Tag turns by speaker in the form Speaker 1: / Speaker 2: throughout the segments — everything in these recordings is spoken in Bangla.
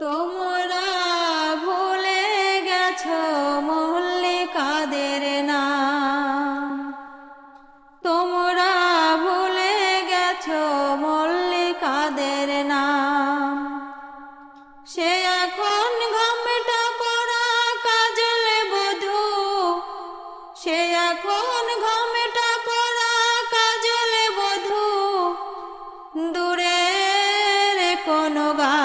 Speaker 1: তোমরা ভুলে গেছো মল্লিকাদের নাম। তোমরা ভুলে গেছো মল্লিকাদের নাম। সে এখন ঘামটা পড়া কাজলে বধূ। সে এখন ঘামটা পড়া কাজলে বধূ। দূরের কোনো গায়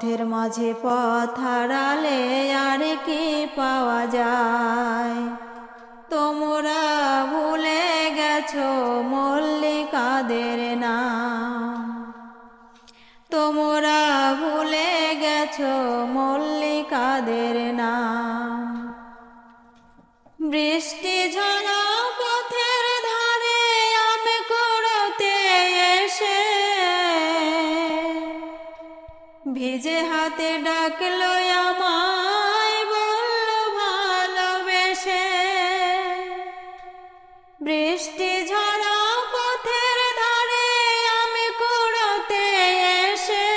Speaker 1: পথের মাঝে পথ হারালে আর কি পাওয়া যায়? তোমরা ভুলে গেছো মল্লিকাদের নাম। তোমরা ভুলে গেছো মল্লিকাদের নাম। বৃষ্টি ঝরা ভিজে হাতে ডাকলো আমায়, বলল, ভালোবেসে বৃষ্টি পথের ধারে আমি করতে এসে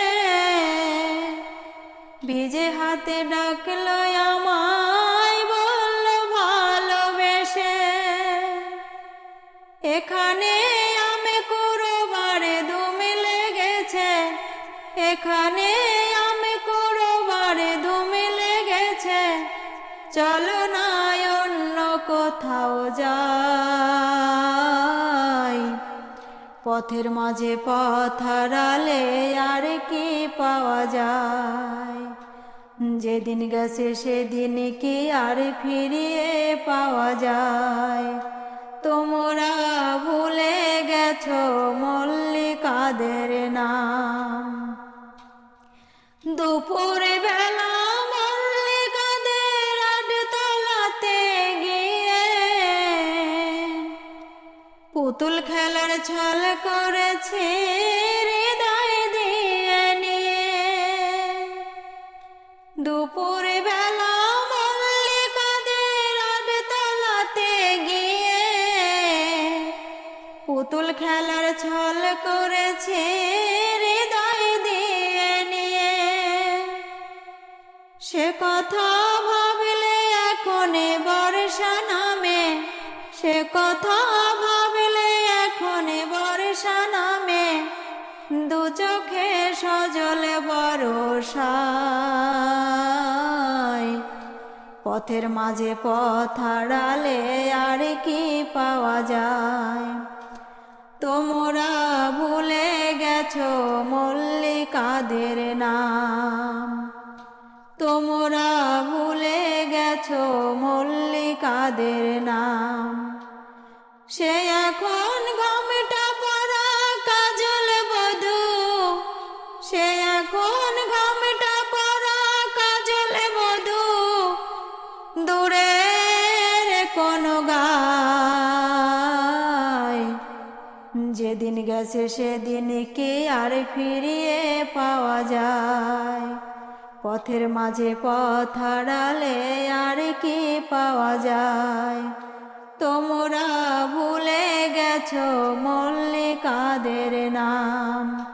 Speaker 1: ভিজে হাতে ডাকলো আমায়, বলল, ভালোবেসে এখানে এখানে আমি করবারে দুমি লেগেছে। চলো না অন্য কোথাও যাই। পথের মাঝে পথ হারালে আর কি পাওয়া যায়? যেদিন গেছে সেদিন কি আর ফিরিয়ে পাওয়া যায়? তোমরা ভুলে গেছো মল্লিকাদের দুপুরে বেলা মল্লিকাদের আডতলাতে গিয়ে পুতুল খেলার ছল করেছে হৃদয় দিয়ে নিয়ে। দুপুরে বেলা মল্লিকাদের আডতলাতে গিয়ে পুতুল খেলার ছল করেছে হৃদয় সে কথা ভাবলে এখন বর্ষা নামে। সে কথা ভাবলে এখন বর্ষা নামে। দু চোখে সজলে বরসায় পথের মাঝে পথ হারালে আর কি পাওয়া যায়? তোমরা ভুলে গেছো মল্লিকাদের নাম। তোমরা ভুলে গেছো মল্লিকাদের নাম। সে এখন ঘামটা পরা কাজল বধূ। সে এখন ঘামটা পরা কাজল বধূ। দূরের কোন গায় যেদিন গেছে সেদিন কে আর ফিরিয়ে পাওয়া যায়? পথের মাঝে পথ হারালে আর কি পাওয়া যায়? তোমরা ভুলে গেছ মল্লিকাদের নাম।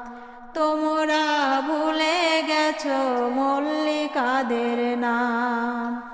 Speaker 1: তোমরা ভুলে গেছ মল্লিকাদের নাম।